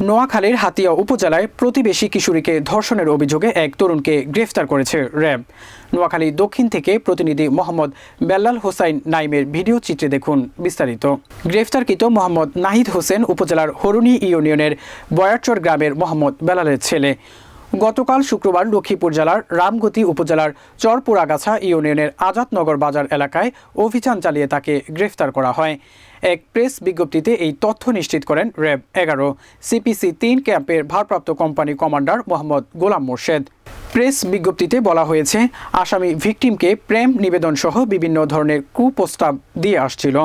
নোয়াখালীর হাতিয়া উপজেলায় প্রতিবেশী কিশোরীকে ধর্ষণের অভিযোগে এক তরুণকে গ্রেফতার করেছে র্যাব। নোয়াখালী দক্ষিণ থেকে প্রতিনিধি মোহাম্মদ বেল্লাল হোসাইন নাইমের ভিডিও চিত্রে দেখুন বিস্তারিত। গ্রেফতারকৃত মোহাম্মদ নাহিদ হোসেন উপজেলার হরুণী ইউনিয়নের বয়ারচর গ্রামের মোহাম্মদ বেলালের ছেলে। গতকাল শুক্রবার লক্ষ্মীপুর জেলার রামগতি উপজেলার চরপুরাগাছা ইউনিয়নের আজাদনগর বাজার এলাকায় অভিযান চালিয়ে তাকে গ্রেফতার করা হয়। এক প্রেস বিজ্ঞপ্তিতে এই তথ্য নিশ্চিত করেন র্যাব এগারো। সিপিসি তিন ক্যাম্পের ভারপ্রাপ্ত company commander Mohammad Golam Morshed. Press বিজ্ঞপ্তিতে বলা হয়েছে, আসামি ভিকটিমকে প্রেম নিবেদন সহ বিভিন্ন ধরনের কুপ্রস্তাব দিয়ে আসছিল।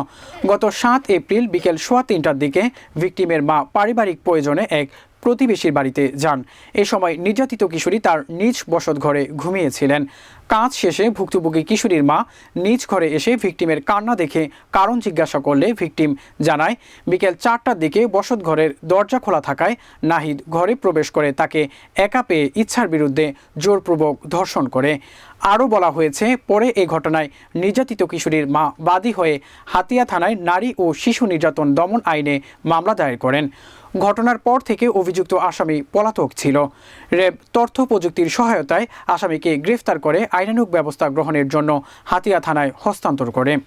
গত সাত এপ্রিল বিকেল সোয়া তিনটার দিকে ভিকটিমের মা পারিবারিক প্রয়োজনে এক প্রতিবেশীর বাড়িতে যান। এ সময় নির্যাতিত কিশোরী তার নিজ বসত ঘরে ঘুমিয়েছিলেন। কাজ শেষে ভুক্তভোগী কিশোরীর মা নিজ ঘরে এসে ভিকটিমের কান্না দেখে কারণ জিজ্ঞাসা করলে ভিকটিম জানায়, বিকেল চারটার দিকে বসত ঘরের দরজা খোলা থাকায় নাহিদ ঘরে প্রবেশ করে তাকে একা পেয়ে ইচ্ছার বিরুদ্ধে জোরপূর্বক ধর্ষণ করে। আরও বলা হয়েছে, পরে এ ঘটনায় নির্যাতিত কিশোরীর মা বাদী হয়ে হাতিয়া থানায় নারী ও শিশু নির্যাতন দমন আইনে মামলা দায়ের করেন। ঘটনার পর থেকে অভিযুক্ত আসামি পলাতক ছিল। র্যাব তথ্য প্রযুক্তির সহায়তায় আসামিকে গ্রেফতার করে আইনানুক ব্যবস্থা গ্রহণের জন্য হাতিয়া থানায় হস্তান্তর করে।